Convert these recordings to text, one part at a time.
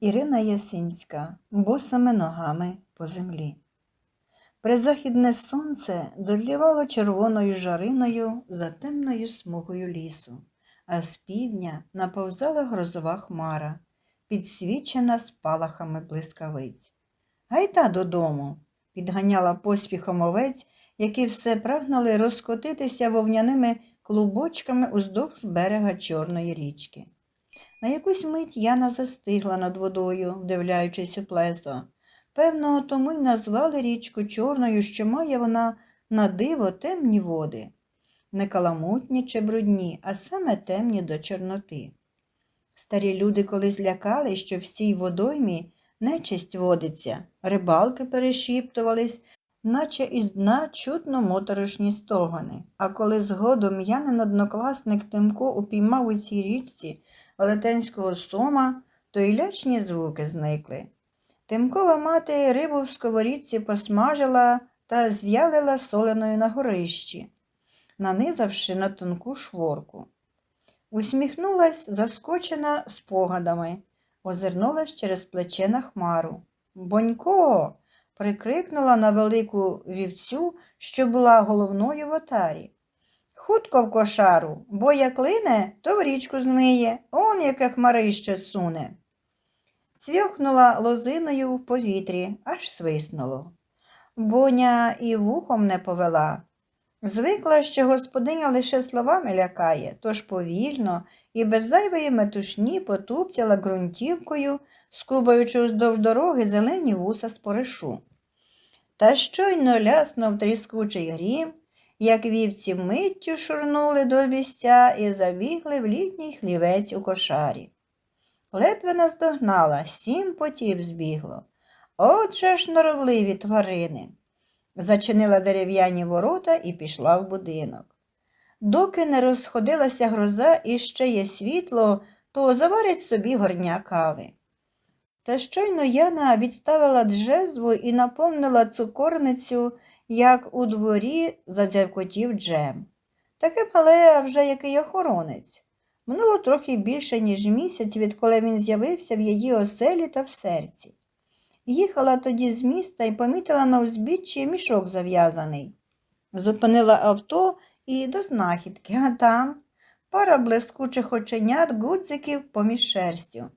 Ірина Ясинська босими ногами по землі. Призахідне сонце додлівало червоною жариною за темною смугою лісу, а з півдня наповзала грозова хмара, підсвічена спалахами блискавиць. Гайда додому, підганяла поспіхом овець, які все прагнули розкотитися вовняними клубочками уздовж берега Чорної річки. На якусь мить Яна застигла над водою, вдивляючись у плесо. Певно, тому й назвали річку Чорною, що має вона на диво темні води. Не каламутні чи брудні, а саме темні до чорноти. Старі люди колись лякали, що в цій водоймі нечисть водиться, рибалки перешіптувались, наче із дна чутно моторошні стогони. А коли згодом янин однокласник Тимко упіймав у цій річці велетенського сома, то й лячні звуки зникли. Тимкова мати рибу в сковорідці посмажила та зв'ялила соленою на горищі, нанизавши на тонку шворку. Усміхнулась, заскочена спогадами, озирнулась через плече на хмару. Бонько. прикрикнула на велику вівцю, що була головною в отарі. Хутко в кошару, бо як лине, то в річку змиє, он яке хмарище суне. Цвьохнула лозиною в повітрі, аж свиснуло. Боня і вухом не повела. Звикла, що господиня лише словами лякає, тож повільно і без зайвої метушні потупцяла ґрунтівкою, скубаючи уздовж дороги зелені вуса з поришу. Та щойно ляснув тріскучий грім, як вівці миттю шурнули до обістя і забігли в літній хлівець у кошарі. Ледве наздогнала, сім потів збігло. Отже ж норовливі тварини. Зачинила дерев'яні ворота і пішла в будинок. Доки не розходилася гроза і ще є світло, то заварять собі горня кави. Та щойно Яна відставила джезву і наповнила цукорницю, як у дворі задзявкотів джем. Таке мале, вже який охоронець. Минуло трохи більше, ніж місяць, відколи він з'явився в її оселі та в серці. Їхала тоді з міста і помітила на узбіччі мішок зав'язаний. Зупинила авто і до знахідки, а там пара блискучих оченят гудзиків поміж шерстю.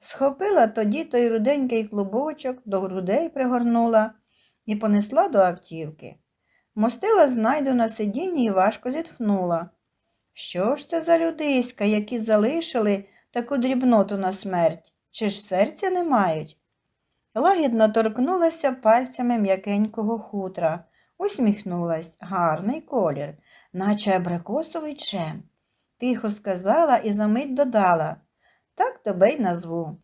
Схопила тоді той руденький клубочок, до грудей пригорнула і понесла до автівки. Мостила знайду на сидінні і важко зітхнула. Що ж це за людиська, які залишили таку дрібноту на смерть? Чи ж серця не мають? Лагідно торкнулася пальцями м'якенького хутра, усміхнулась, гарний колір, наче абрикосовий чем. Тихо сказала і за мить додала так тебе й назву.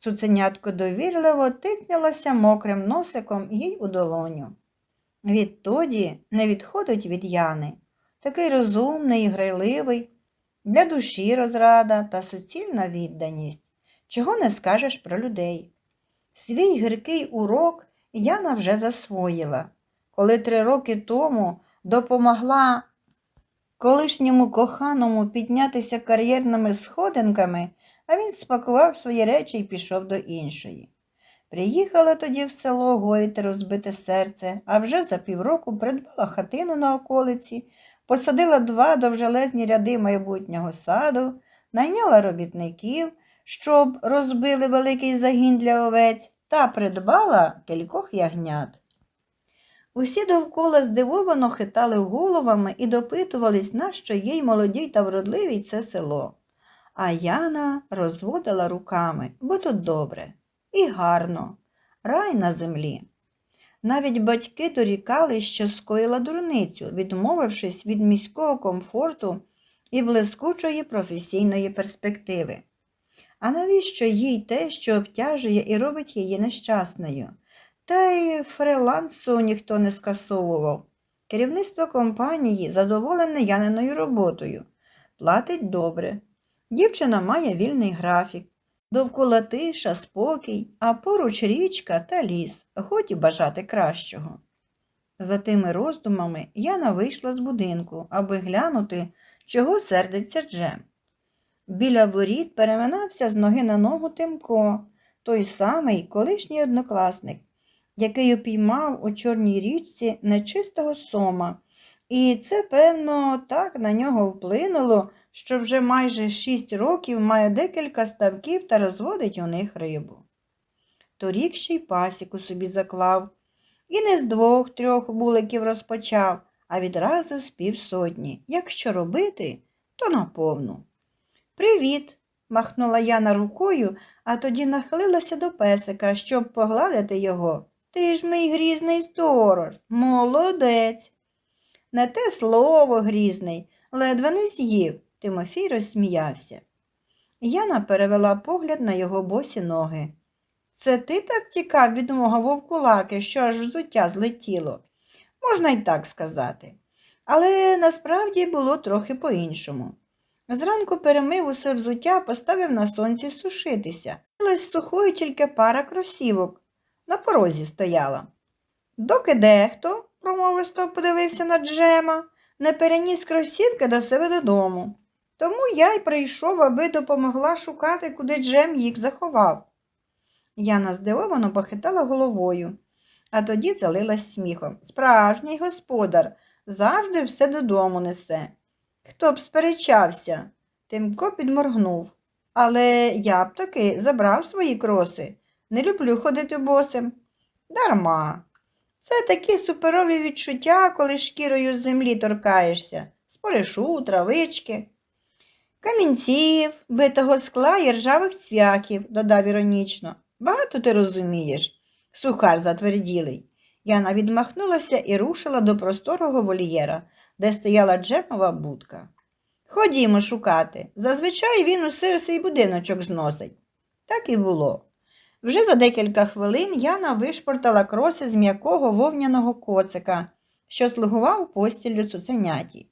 Цуценятко довірливо тикнялося мокрим носиком їй у долоню. Відтоді не відходить від Яни, такий розумний і грайливий, для душі розрада та суцільна відданість, чого не скажеш про людей. Свій гіркий урок Яна вже засвоїла, коли три роки тому допомогла колишньому коханому піднятися кар'єрними сходинками, а він спакував свої речі і пішов до іншої. Приїхала тоді в село гоїти розбите серце, а вже за півроку придбала хатину на околиці, посадила два довжелезні ряди майбутнього саду, найняла робітників, щоб розбили великий загін для овець, та придбала кількох ягнят. Усі довкола здивовано хитали головами і допитувались, нащо їй молодій та вродливій це село. А Яна розводила руками, бо тут добре і гарно, рай на землі. Навіть батьки дорікали, що скоїла дурницю, відмовившись від міського комфорту і блискучої професійної перспективи. А навіщо їй те, що обтяжує і робить її нещасною? Та й фрилансу ніхто не скасовував. Керівництво компанії задоволене Яниною роботою, платить добре. Дівчина має вільний графік, довкола тиша, спокій, а поруч річка та ліс, годі бажати кращого. За тими роздумами Яна вийшла з будинку, аби глянути, чого сердиться Джем. Біля воріт переминався з ноги на ногу Тимко, той самий колишній однокласник, який упіймав у чорній річці нечистого сома. І це, певно, так на нього вплинуло, що вже майже шість років має декілька ставків та розводить у них рибу. Торік ще й пасіку собі заклав. І не з двох-трьох вуликів розпочав, а відразу з півсотні. Якщо робити, то наповну. Привіт, махнула Яна рукою, а тоді нахилилася до песика, щоб погладити його. Ти ж мій грізний сторож, молодець. Не те слово грізний, ледве не з'їв. Тимофій розсміявся. Яна перевела погляд на його босі ноги. Це ти так тікав від мого вовкулаки, що аж взуття злетіло? Можна й так сказати. Але насправді було трохи по-іншому. Зранку перемив усе взуття, поставив на сонці сушитися. Лиш сухою тільки пара кросівок. На порозі стояла. Доки дехто, промовисто подивився на Джема, не переніс кросівки до себе додому. Тому я й прийшов, аби допомогла шукати, куди Джем їх заховав. Яна здивовано похитала головою, а тоді залилась сміхом. Справжній господар завжди все додому несе. Хто б сперечався? Тимко підморгнув. Але я б таки забрав свої кроси. Не люблю ходити босим. Дарма. Це такі суперові відчуття, коли шкірою з землі торкаєшся, споришу, травички. Камінців, битого скла і ржавих цвяків, додав іронічно. Багато ти розумієш, сухар затверділий. Яна відмахнулася і рушила до просторого вольєра, де стояла джемова будка. Ходімо шукати. Зазвичай він усе свій будиночок зносить. Так і було. Вже за декілька хвилин Яна вишпортала кроси з м'якого вовняного коцика, що слугував постіллю цуценяті.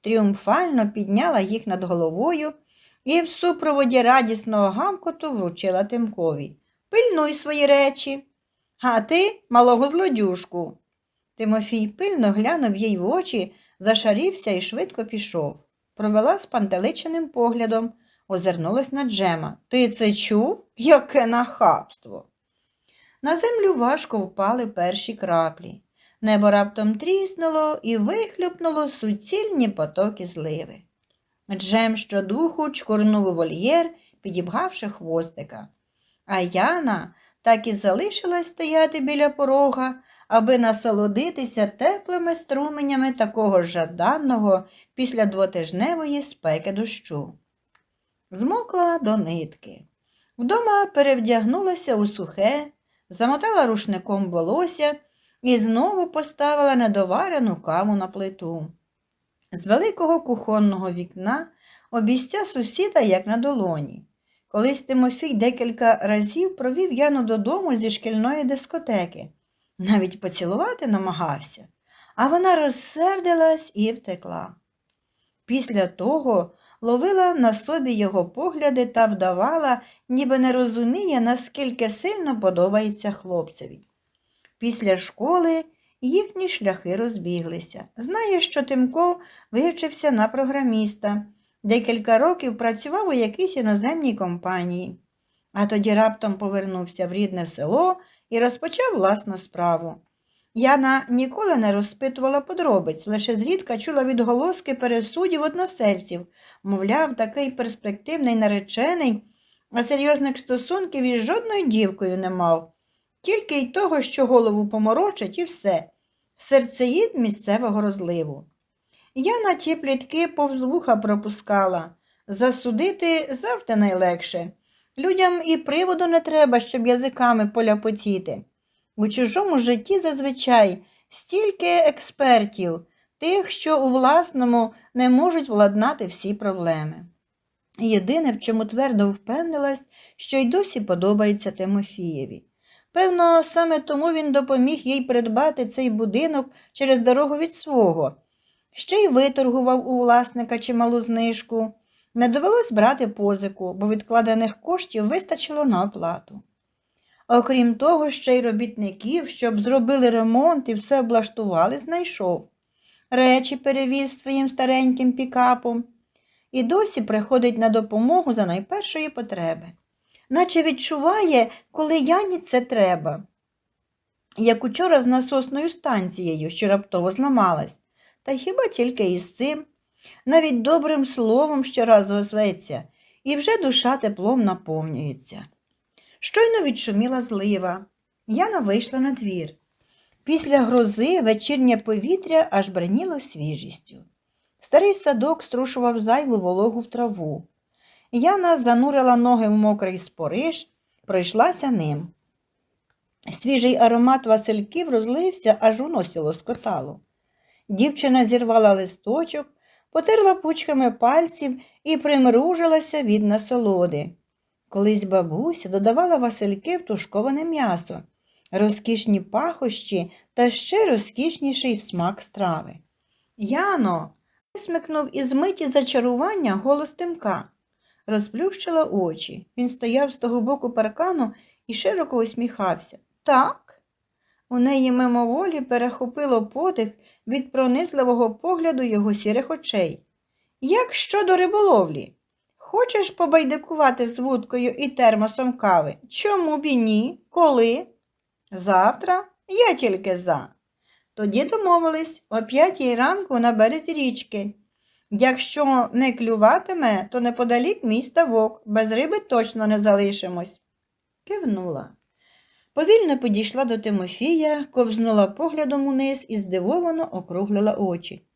Тріумфально підняла їх над головою і в супроводі радісного гавкоту вручила Тимкові. Пильнуй свої речі. А ти, малого злодюшку. Тимофій пильно глянув їй в очі, зашарівся і швидко пішов. Провела спантеличеним поглядом, озирнулась на Джема. Ти це чув? Яке нахабство. На землю важко впали перші краплі. Небо раптом тріснуло і вихлюпнуло суцільні потоки зливи. Джем щодуху чкурнув у вольєр, підібгавши хвостика. А Яна так і залишилась стояти біля порога, аби насолодитися теплими струменями такого жаданого після двотижневої спеки дощу. Змокла до нитки. Вдома перевдягнулася у сухе, замотала рушником волосся і знову поставила недоварену каву на плиту. З великого кухонного вікна обіця сусіда, як на долоні. Колись Тимофій декілька разів провів Яну додому зі шкільної дискотеки. Навіть поцілувати намагався, а вона розсердилась і втекла. Після того ловила на собі його погляди та вдавала, ніби не розуміє, наскільки сильно подобається хлопцеві. Після школи їхні шляхи розбіглися. Знає, що Тимко вивчився на програміста, декілька років працював у якійсь іноземній компанії, а тоді раптом повернувся в рідне село і розпочав власну справу. Яна ніколи не розпитувала подробиць, лише зрідка чула відголоски пересудів односельців, мовляв, такий перспективний наречений, а серйозних стосунків із жодною дівкою не мав, тільки й того, що голову поморочить, і все, серцеїд місцевого розливу. Яна ті плітки повз вуха пропускала. Засудити завжди найлегше. Людям і приводу не треба, щоб язиками поляпотіти. У чужому житті зазвичай стільки експертів, тих, що у власному не можуть владнати всі проблеми. Єдине, в чому твердо впевнилась, що й досі подобається Тимофієві. Певно, саме тому він допоміг їй придбати цей будинок через дорогу від свого, ще й виторгував у власника чималу знижку. Не довелось брати позику, бо відкладених коштів вистачило на оплату. Окрім того, ще й робітників, щоб зробили ремонт і все облаштували, знайшов. Речі перевіз своїм стареньким пікапом. і досі приходить на допомогу за найпершої потреби, наче відчуває, коли Яні це треба. Як учора з насосною станцією, що раптово зламалась, та хіба тільки із цим, навіть добрим словом щоразу озветься, і вже душа теплом наповнюється. Щойно відшуміла злива. Яна вийшла на двір. Після грози вечірнє повітря аж бреніло свіжістю. Старий садок струшував зайву вологу в траву. Яна занурила ноги в мокрий спориш, пройшлася ним. Свіжий аромат васильків розлився, аж у носі лоскотало. Дівчина зірвала листочок, потерла пучками пальців і примружилася від насолоди. Колись бабуся додавала васильки в тушковане м'ясо, розкішні пахощі та ще розкішніший смак страви. Яно. висмикнув із миті зачарування голос тимка. Розплющила очі. Він стояв з того боку паркану і широко усміхався. Так. У неї мимоволі перехопило подих від пронизливого погляду його сірих очей. Як щодо риболовлі? Хочеш побайдикувати з вудкою і термосом кави? Чому б і ні? Коли? Завтра? Я тільки за. Тоді домовились о п'ятій ранку на березі річки. Якщо не клюватиме, то неподалік мій ставок, без риби точно не залишимось. Кивнула. Повільно підійшла до Тимофія, ковзнула поглядом униз і здивовано округлила очі.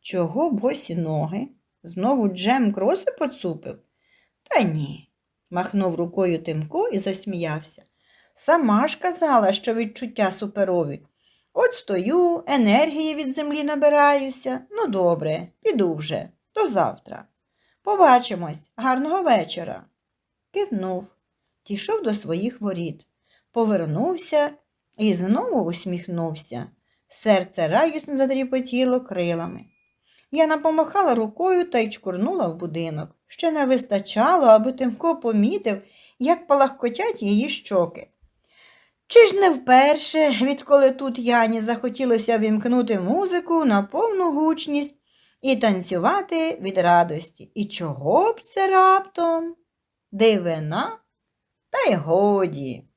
Чого босі ноги? Знову Джем кроси поцупив? Та ні, махнув рукою Тимко і засміявся. Сама ж казала, що відчуття суперові. От стою, енергії від землі набираюся. Ну, добре, піду вже. До завтра. Побачимось. Гарного вечора. Кивнув, дійшов до своїх воріт, повернувся і знову усміхнувся. Серце радісно затріпотіло крилами. Яна помахала рукою та й чкурнула в будинок. Ще не вистачало, аби Тимко помітив, як палахкотять її щоки. Чи ж не вперше, відколи тут Яні захотілося вімкнути музику на повну гучність і танцювати від радості. І чого б це раптом? Дивина? Та й годі.